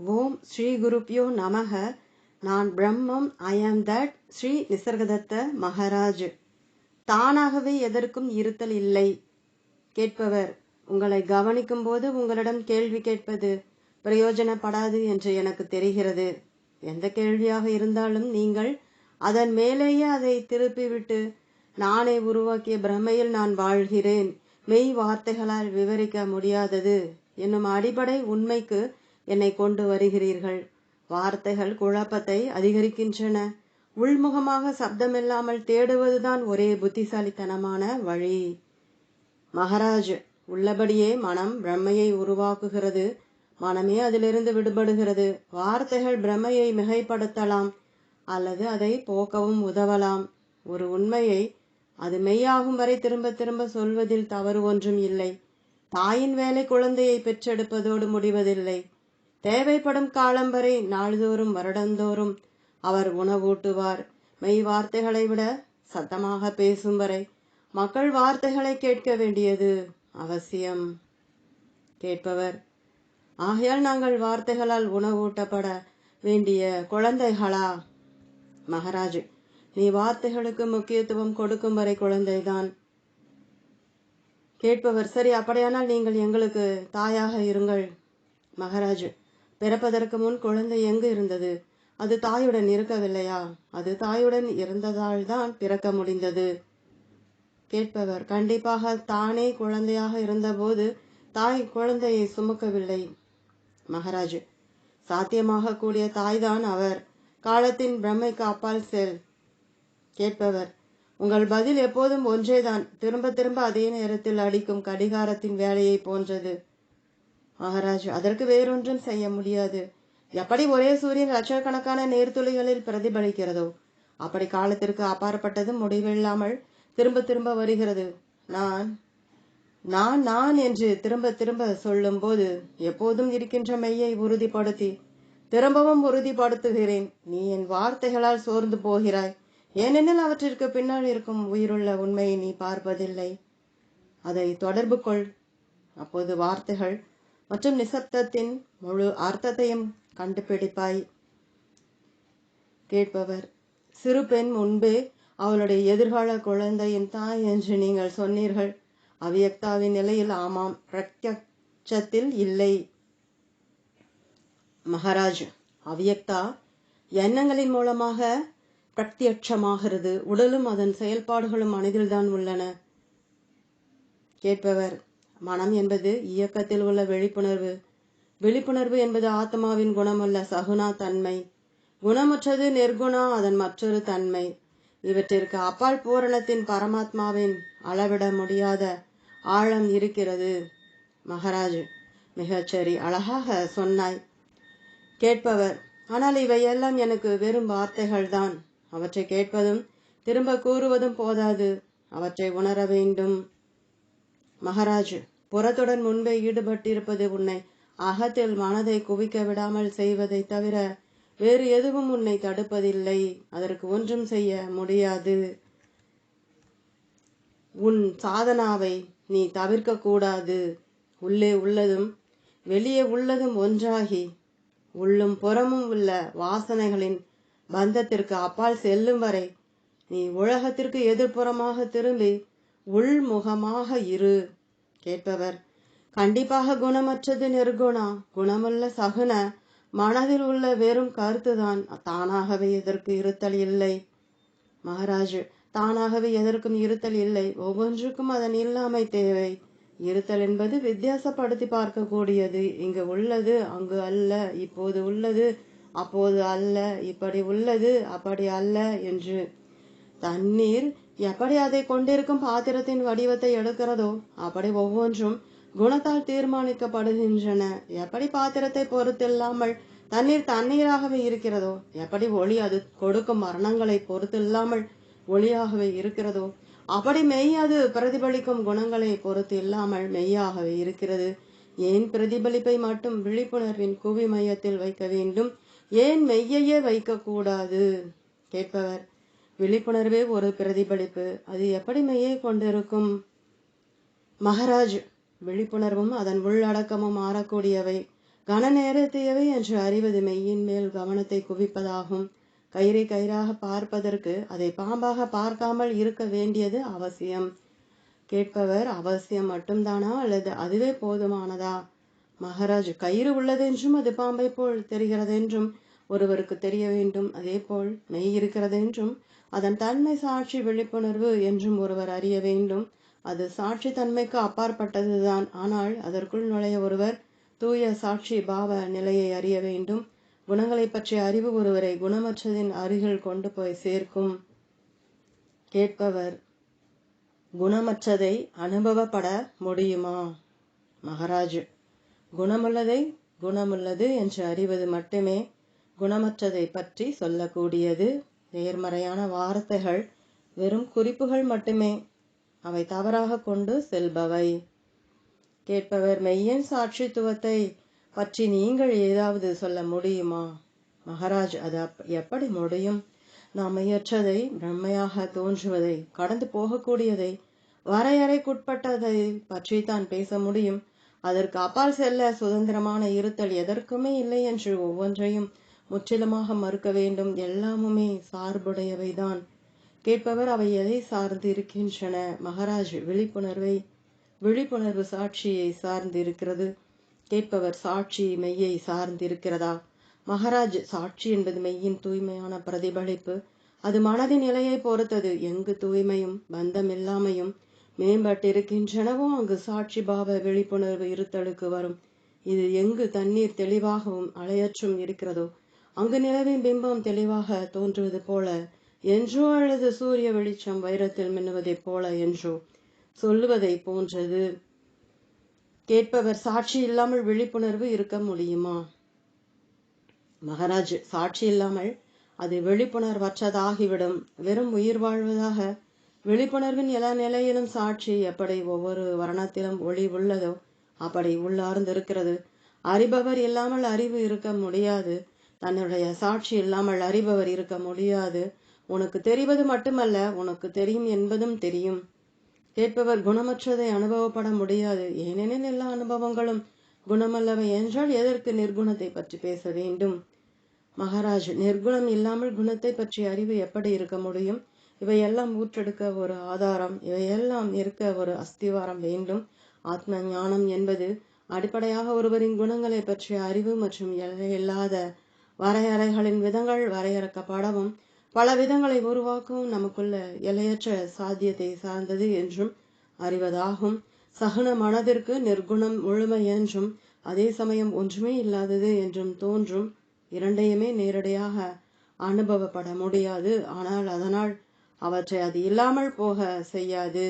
ஓம் ஸ்ரீ குருப்யோ நமக நான் பிரம்மம் ஐ ஆம் தட் ஸ்ரீ நிசர்கதத்த மகாராஜ். தானாகவே எதற்கும் இருத்தல் இல்லை. கேட்பவர் உங்களை கவனிக்கும் போது உங்களிடம் கேள்வி கேட்பது பிரயோஜனப்படாது என்று எனக்கு தெரிகிறது. எந்த கேள்வியாக இருந்தாலும் நீங்கள் அதன் மேலேயே அதை திருப்பிவிட்டு நானே உருவாக்கிய பிரமையில் நான் வாழ்கிறேன். மெய் வார்த்தைகளால் விவரிக்க முடியாதது. என்னும் அடிப்படை உண்மைக்கு என்னை கொண்டு வருகிறீர்கள். வார்த்தைகள் குழப்பத்தை அதிகரிக்கின்றன. உள்முகமாக சப்தமில்லாமல் தேடுவதுதான் ஒரே புத்திசாலித்தனமான வழி. மகாராஜ் உள்ளபடியே மனம் பிரம்மையை உருவாக்குகிறது. மனமே அதிலிருந்து விடுபடுகிறது. வார்த்தைகள் பிரம்மையை மிகைப்படுத்தலாம் அல்லது அதை போக்கவும் உதவலாம். ஒரு உண்மையை அது மெய்யாகும் வரை திரும்ப திரும்ப சொல்வதில் தவறு ஒன்றும் இல்லை. தாயின் வேலை குழந்தையை பெற்றெடுப்பதோடு முடிவதில்லை. தேவைப்படும் காலம் வரை நாள்தோறும் வருடந்தோறும் அவர் உணவூட்டுவார். மெய் வார்த்தைகளை விட சத்தமாக பேசும் வரை மக்கள் வார்த்தைகளை கேட்க வேண்டியது அவசியம். கேட்பவர். ஆகையால் நாங்கள் வார்த்தைகளால் உணவூட்டப்பட வேண்டிய குழந்தைகளா? மகாராஜ் நீ வார்த்தைகளுக்கு முக்கியத்துவம் கொடுக்கும் வரை குழந்தைதான். கேட்பவர். சரி அப்படியானால் நீங்கள் எங்களுக்கு தாயாக இருங்கள். மகாராஜ் பிறப்பதற்கு முன் குழந்தை எங்கு இருந்தது? அது தாயுடன் இருக்கவில்லையா? அது தாயுடன் இருந்ததால் தான் பிறக்க முடிந்தது. கேட்பவர் கண்டிப்பாக தானே குழந்தையாக இருந்தபோது தாய் குழந்தையை சுமக்கவில்லை. மகாராஜ் சாத்தியமாக கூடிய தாய்தான் அவர். காலத்தின் பிரம்மைக்கு அப்பால் செல். கேட்பவர் உங்கள் பதில் எப்போதும் ஒன்றேதான். திரும்ப திரும்ப அதே நேரத்தில் அடிக்கும் கடிகாரத்தின் வேலையை போன்றது. மகாராஜ் அதற்கு வேறொன்றும் செய்ய முடியாது. எப்படி ஒரே சூரியன் லட்சக்கணக்கான நேர்த்துளிகளில் பிரதிபலிக்கிறதோ அப்படி காலத்திற்கு அப்பாற்பட்டது முடிவில்லாமல் திரும்ப திரும்ப வருகிறது. நான் நான் நான் என்று திரும்ப திரும்ப சொல்லும் போது எப்போதும் இருக்கின்ற மெய்யை உறுதிப்படுத்தி திரும்பவும் உறுதிப்படுத்துகிறேன். நீ என் வார்த்தைகளால் சோர்ந்து போகிறாய். ஏனெனில் அவற்றிற்கு பின்னால் இருக்கும் உயிருள்ள உண்மையை நீ பார்ப்பதில்லை. அதை தொடர்பு கொள். அப்போது வார்த்தைகள் மற்றும் நிசப்தத்தின் முழு அர்த்தத்தையும் கண்டுபிடிப்பாய். கேட்பவர் சிறு பெண் முன்பே அவளுடைய எதிர்கால குழந்தையின் தாய் என்று நீங்கள் சொன்னீர்கள். அவியக்தாவின் நிலையில் ஆமாம் பிரத்யட்சத்தில் இல்லை. மகாராஜ் அவியக்தா எண்ணங்களின் மூலமாக பிரத்யட்சமாகிறது. உடலும் அதன் செயல்பாடுகளும் மனதில்தான் உள்ளன. கேட்பவர் மனம் என்பது இயக்கத்தில் உள்ள விழிப்புணர்வு. விழிப்புணர்வு என்பது ஆத்மாவின் குணமல்ல சகுனா தன்மை. குணமற்றது நிர்குணா அதன் மற்றொரு தன்மை. இவற்றிற்கு அப்பால் பூரணத்தின் பரமாத்மாவின் அளவிட முடியாத ஆழம் இருக்கிறது. மகாராஜ் மிகச்சரி அழகாக சொன்னாய். கேட்பவர் ஆனால் இவையெல்லாம் எனக்கு வெறும் வார்த்தைகள் தான். அவற்றை கேட்பதும் திரும்ப கூறுவதும் போதாது. அவற்றை உணர வேண்டும். மகாராஜ் புறத்துடன் முன்பே ஈடுபட்டிருப்பது உன்னை. அகத்தில் மனதை குவிக்க விடாமல் செய்வதை தவிர வேறு எதுவும் உன்னை தடுப்பதில்லை. அதற்கு ஒன்றும் செய்ய முடியாது. உன் சாதனாவை நீ தவிர்க்க கூடாது. உள்ளே உள்ளதும் வெளியே உள்ளதும் ஒன்றாகி உள்ளும் புறமும் உள்ள வாசனைகளின் பந்தத்திற்கு அப்பால் செல்லும் வரை நீ உலகத்திற்கு எதிர்ப்புறமாக திரும்பி உள்முகமாக இரு. கேட்பவர். கண்டிப்பாக குணமற்றது நிர்குணா. குணமுள்ள சகுன மனதில் உள்ள வெறும் கருத்துதான். தானாகவே எதற்கு இருத்தல் இல்லை? மகாராஜ் தானாகவே எதற்கும் இருத்தல் இல்லை. ஒவ்வொன்றுக்கும் அதன் இல்லாமை தேவை. இருத்தல் என்பது வித்தியாசப்படுத்தி பார்க்கக்கூடியது. இங்கு உள்ளது அங்கு அல்ல இப்போது உள்ளது அப்போது அல்ல இப்படி உள்ளது அப்படி அல்ல என்று. தண்ணீர் எப்படி அதை கொண்டிருக்கும் பாத்திரத்தின் வடிவத்தை எடுக்கிறதோ அப்படி ஒவ்வொன்றும் குணத்தால் தீர்மானிக்கப்படுகின்றன. எப்படி பாத்திரத்தை பொறுத்தில்லாமல் தண்ணீர் தண்ணீராகவே இருக்கிறதோ எப்படி ஒளி அது கொடுக்கும் மரணங்களை பொறுத்தில்லாமல் ஒளியாகவே இருக்கிறதோ அப்படி மெய் அது பிரதிபலிக்கும் குணங்களை பொறுத்து இல்லாமல் மெய்யாகவே இருக்கிறது. ஏன் பிரதிபலிப்பை மட்டும் விழிப்புணர்வின் குவி மையத்தில் வைக்க வேண்டும்? ஏன் மெய்யையே வைக்கக்கூடாது? கேட்பவர் விழிப்புணர்வே ஒரு பிரதிபலிப்பு. அது எப்படி மையை கொண்டிருக்கும்? மகராஜ் விழிப்புணர்வும் அதன் உள்ளடக்கமும் மாறக்கூடியவை. கன நேரத்தையவை என்று அறிவது மெய்யின் மேல் கவனத்தை குவிப்பதாகும். கயிறை கயிறாக பார்ப்பதற்கு அதை பாம்பாக பார்க்காமல் இருக்க வேண்டியது அவசியம். கேட்பவர் அவசியம் மட்டும்தானா அல்லது அதுவே போதுமானதா? மகாராஜ் கயிறு உள்ளதென்றும் அது பாம்பை போல் தெரிகிறதென்றும் ஒருவருக்கு தெரிய வேண்டும். அதேபோல் மெய் இருக்கிறதென்றும் அதன் தன்மை சாட்சி விழிப்புணர்வு என்றும் ஒருவர் அறிய வேண்டும். அது சாட்சி தன்மைக்கு அப்பாற்பட்டதுதான். ஆனால் அதற்குள் நுழைய ஒருவர் தூய சாட்சி பாவ நிலையை அறிய வேண்டும். குணங்களை பற்றிய அறிவு ஒருவரை குணமற்றதின் அருகில் கொண்டு போய் சேர்க்கும். கேட்பவர் குணமற்றதை அனுபவப்பட முடியுமா? மகாராஜ் குணமுள்ளதை குணமுள்ளது என்று அறிவது மட்டுமே குணமற்றதை பற்றி சொல்லக்கூடியது. நேர்மறையான வார்த்தைகள் வெறும் குறிப்புகள் மட்டுமே. அவை தவறாக கொண்டு செல்பவை. கேட்பவர் மெய்யன் சாட்சித்துவத்தை பற்றி நீங்கள் ஏதாவது சொல்ல முடியுமா? மகாராஜ் அது எப்படி முடியும்? நாம் இயற்றதை பிரம்மையாக தோன்றுவதை கடந்து போகக்கூடியதை வரையறைக்குட்பட்டதை பற்றி தான் பேச முடியும். அதற்கு அப்பால் செல்ல சுதந்திரமான இருத்தல் எதற்குமே இல்லை என்று ஒவ்வொன்றையும் முற்றிலுமாக மறுக்க வேண்டும். எல்லாமுமே சார்புடையவைதான். கேட்பவர் அவை எதை சார்ந்து இருக்கின்றன மகாராஜ் விழிப்புணர்வை விழிப்புணர்வு சாட்சியை சார்ந்து இருக்கிறது கேட்பவர் சாட்சி மெய்யை சார்ந்திருக்கிறதா? மகாராஜ் சாட்சி என்பது மெய்யின் தூய்மையான பிரதிபலிப்பு. அது மனதின் நிலையை பொறுத்தது. எங்கு தூய்மையும் பந்தம் இல்லாமையும் மேம்பட்டிருக்கின்றனவோ அங்கு சாட்சி பாவ விழிப்புணர்வு இருத்தலுக்கு வரும். இது எங்கு தண்ணீர் தெளிவாகவும் அலையற்றும் இருக்கிறதோ அங்கு நிலவின் பிம்பம் தெளிவாக தோன்றுவது போல என்றோ அல்லது சூரிய வெளிச்சம் வைரத்தில் மின்னுவதைப் போல என்றோ சொல்லுவதை போன்றது. கேட்பவர் சாட்சி இல்லாமல் விழிப்புணர்வு இருக்க முடியுமா? மகராஜ் சாட்சி இல்லாமல் அது விழிப்புணர்வற்றதாகிவிடும். வெறும் உயிர் வாழ்வதாக விழிப்புணர்வின் எல்லா நிலையிலும் சாட்சி எப்படி ஒவ்வொரு வர்ணத்திலும் ஒளி உள்ளதோ அப்படி உள்ளார்ந்திருக்கிறது. அறிபவர் இல்லாமல் அறிவு இருக்க முடியாது. தன்னுடைய சாட்சி இல்லாமல் அறிபவர் இருக்க முடியாது. உனக்கு தெரிவது மட்டுமல்ல உனக்கு தெரியும் என்பதும் தெரியும். கேட்பவர் குணமற்றதை அனுபவப்பட முடியாது. ஏனெனில் எல்லா அனுபவங்களும் குணமல்லவை என்றால் எதற்கு நிர்குணத்தை பற்றி பேச வேண்டும்? மகாராஜ் நிர்குணம் இல்லாமல் குணத்தை பற்றிய அறிவு எப்படி இருக்க முடியும்? இவையெல்லாம் ஊற்றெடுக்க ஒரு ஆதாரம் இவையெல்லாம் இருக்க ஒரு அஸ்திவாரம் வேண்டும். ஆத்ம ஞானம் என்பது அடிப்படையாக ஒருவரின் குணங்களை பற்றிய அறிவு மற்றும் இல்லாத வரையறைகளின் விதங்கள் வரையறுக்கப்படவும் பல விதங்களை உருவாக்கவும் நமக்குள்ள எல்லையற்ற சாத்தியத்தை சார்ந்தது என்றும் அறிவதாகும். சகுன மனதிற்கு நிர்குணம் முழுமை என்றும் அதே சமயம் ஒன்றுமே இல்லாதது என்றும் தோன்றும் இரண்டையுமே நேரடியாக அனுபவப்பட முடியாது. ஆனால் அதனால் அவற்றை அது இல்லாமல் போக செய்யாது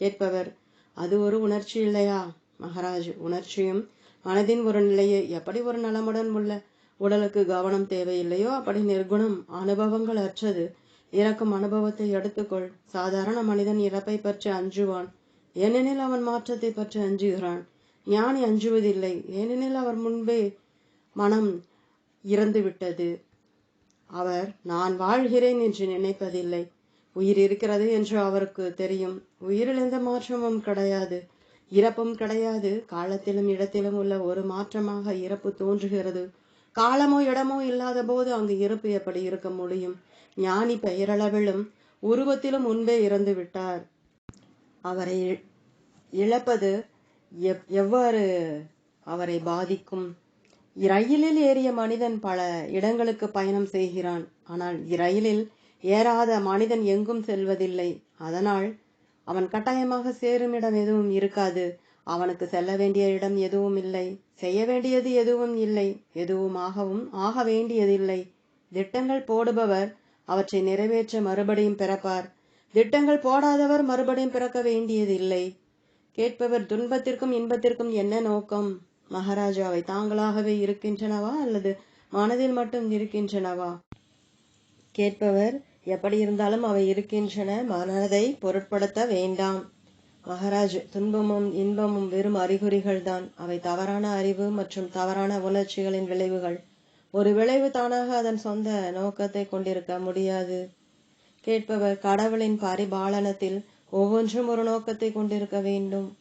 கேட்பவர். அது ஒரு உணர்ச்சி இல்லையா? மகாராஜ் உணர்ச்சியும் மனதின் ஒரு நிலையை எப்படி ஒரு நலமுடன் உள்ள உடலுக்கு கவனம் தேவையில்லையோ? அப்படி நிர்குணம் அனுபவங்கள் அற்றது. இறக்கும் அனுபவத்தை எடுத்துக்கொள். சாதாரண மனிதன் இறப்பை பற்றி அஞ்சுவான். ஏனெனில் அவன் மாற்றத்தை பற்றி அஞ்சுகிறான். ஞானி அஞ்சுவதில்லை. ஏனெனில் அவர் முன்பே மனம் இறந்து விட்டது அவர் நான் வாழ்கிறேன் என்று நினைப்பதில்லை. உயிர் இருக்கிறது என்று அவருக்கு தெரியும். உயிரில் எந்த மாற்றமும் கிடையாது. இறப்பும் கிடையாது. காலத்திலும் இடத்திலும் உள்ள ஒரு மாற்றமாக இறப்பு தோன்றுகிறது. காலமோ இடமோ இல்லாத போது அங்கு இருப்பு எப்படி இருக்க முடியும்? ஞானி பெயரளவிலும் உருவத்திலும் முன்பே இறந்து விட்டார். அவரை இழப்பது எவ்வாறு அவரை பாதிக்கும்? ரயிலில் ஏறிய மனிதன் பல இடங்களுக்கு பயணம் செய்கிறான். ஆனால் ரயிலில் ஏறாத மனிதன் எங்கும் செல்வதில்லை. அதனால் அவன் கட்டாயமாக சேரும் இடம் எதுவும் இருக்காது. அவனுக்கு செல்ல வேண்டிய இடம் எதுவும் இல்லை. செய்ய வேண்டியது எதுவும் இல்லை. எதுவுமாகவும் ஆக வேண்டியதில்லை. திட்டங்கள் போடுபவர் அவற்றை நிறைவேற்ற மறுபடியும் பிறப்பார். திட்டங்கள் போடாதவர் மறுபடியும் பிறக்க வேண்டியதில்லை. கேட்பவர் துன்பத்திற்கும் இன்பத்திற்கும் என்ன நோக்கம்? மகாராஜாவை தாங்களாகவே இருக்கின்றனவா அல்லது மனதில் மட்டும் இருக்கின்றனவா? கேட்பவர் எப்படி இருந்தாலும் அவை இருக்கின்றன. மனதை பொருட்படுத்த வேண்டாம். மகாராஜ் துன்பமும் இன்பமும் வெறும் அறிகுறிகள் தான் அவை தவறான அறிவு மற்றும் தவறான உணர்ச்சிகளின் விளைவுகள். ஒரு விளைவு தானாக அதன் சொந்த நோக்கத்தை கொண்டிருக்க முடியாது. கேட்பவர் கடவுளின் பரிபாலனத்தில் ஒவ்வொன்றும் ஒரு நோக்கத்தை கொண்டிருக்க வேண்டும்.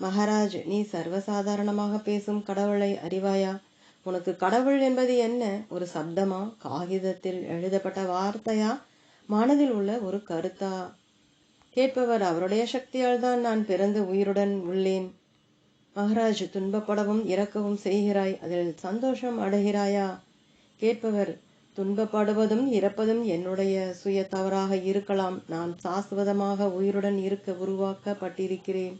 மகாராஜ் நீ சர்வசாதாரணமாக பேசும் கடவுளை அறிவாயா? உனக்கு கடவுள் என்பது என்ன? ஒரு சப்தமா? காகிதத்தில் எழுதப்பட்ட வார்த்தையா? மனதில் உள்ள ஒரு கருத்தா? கேட்பவர் அவருடைய சக்தியால் தான் நான் பிறந்து உயிருடன் உள்ளேன். மகாராஜ் துன்பப்படவும் இறக்கவும் செய்கிறாய் அதில் சந்தோஷம் அடைகிறாயா? கேட்பவர் துன்பப்படுவதும் இறப்பதும் என்னுடைய சுய தவறாக இருக்கலாம். நான் சாஸ்வதமாக உயிருடன் இருக்க உருவாக்கப்பட்டிருக்கிறேன்.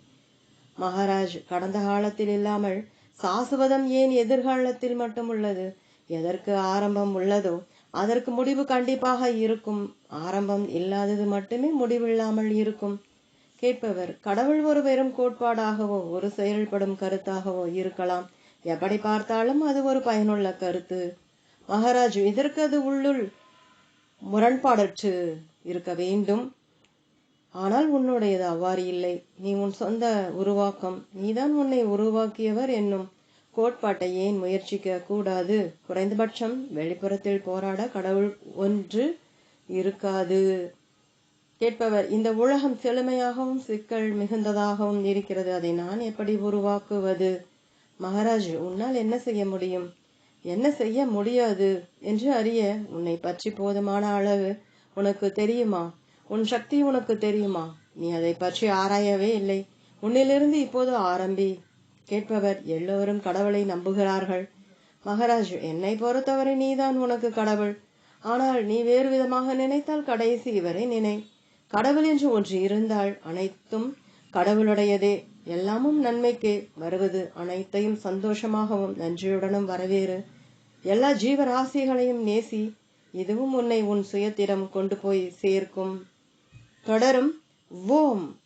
மகாராஜ் கடந்த காலத்தில் இல்லாமல் சாஸ்வதம் ஏன் எதிர்காலத்தில் மட்டும் உள்ளது? எதற்கு ஆரம்பம் உள்ளதோ அதற்கு முடிவு கண்டிப்பாக இருக்கும். ஆரம்பம் இல்லாதது மட்டுமே முடிவில்லாமல் இருக்கும். கேட்பவர் கடவுள் ஒரு வெறும் கோட்பாடாகவோ ஒரு செயல்படும் கருத்தாகவோ இருக்கலாம். எப்படி பார்த்தாலும் அது ஒரு பயனுள்ள கருத்து. மகாராஜ் இதற்கு அது உள்ளுள் முரண்பாடற்று இருக்க வேண்டும். ஆனால் உன்னுடையது அவ்வாறு இல்லை. நீ உன் சொந்த உருவாக்கம். நீதான் உன்னை உருவாக்கியவர் என்னும் கோட்பாட்டை ஏன் முயற்சிக்க கூடாது? குறைந்தபட்சம் வெளிப்புறத்தில் போராட கடவுள் ஒன்று இருக்காது. கேட்பவர் இந்த உலகம் செழுமையாகவும் சிக்கல் மிகுந்ததாகவும் இருக்கிறது. அதை நான் எப்படி உருவாக்குவது? மகாராஜ் உன்னால் என்ன செய்ய முடியும்? என்ன செய்ய முடியாது? என்று அறிய உன்னை பற்றி போதுமான அளவு உனக்கு தெரியுமா? உன் சக்தி உனக்கு தெரியுமா? நீ அதை பற்றி ஆராயவே இல்லை. உன்னிலிருந்து இப்போது ஆரம்பி. கேட்பவர் எல்லோரும் கடவுளை நம்புகிறார்கள். மகாராஜ் என்னை பொறுத்தவரை நீதான் உனக்கு கடவுள். ஆனால் நீ வேறு விதமாக நினைத்தால் கடைசி வரை நினை. கடவுள் என்று ஒன்று இருந்தால் அனைத்தும் கடவுளுடையதே. எல்லாமும் நன்மைக்கே. வருவது அனைத்தையும் சந்தோஷமாகவும் நன்றியுடனும் வரவேறு. எல்லா ஜீவராசிகளையும் நேசி இதுவும் உன்னை உன் சுயத்திடம் கொண்டு போய் சேர்க்கும். தொடரும். ஓம்.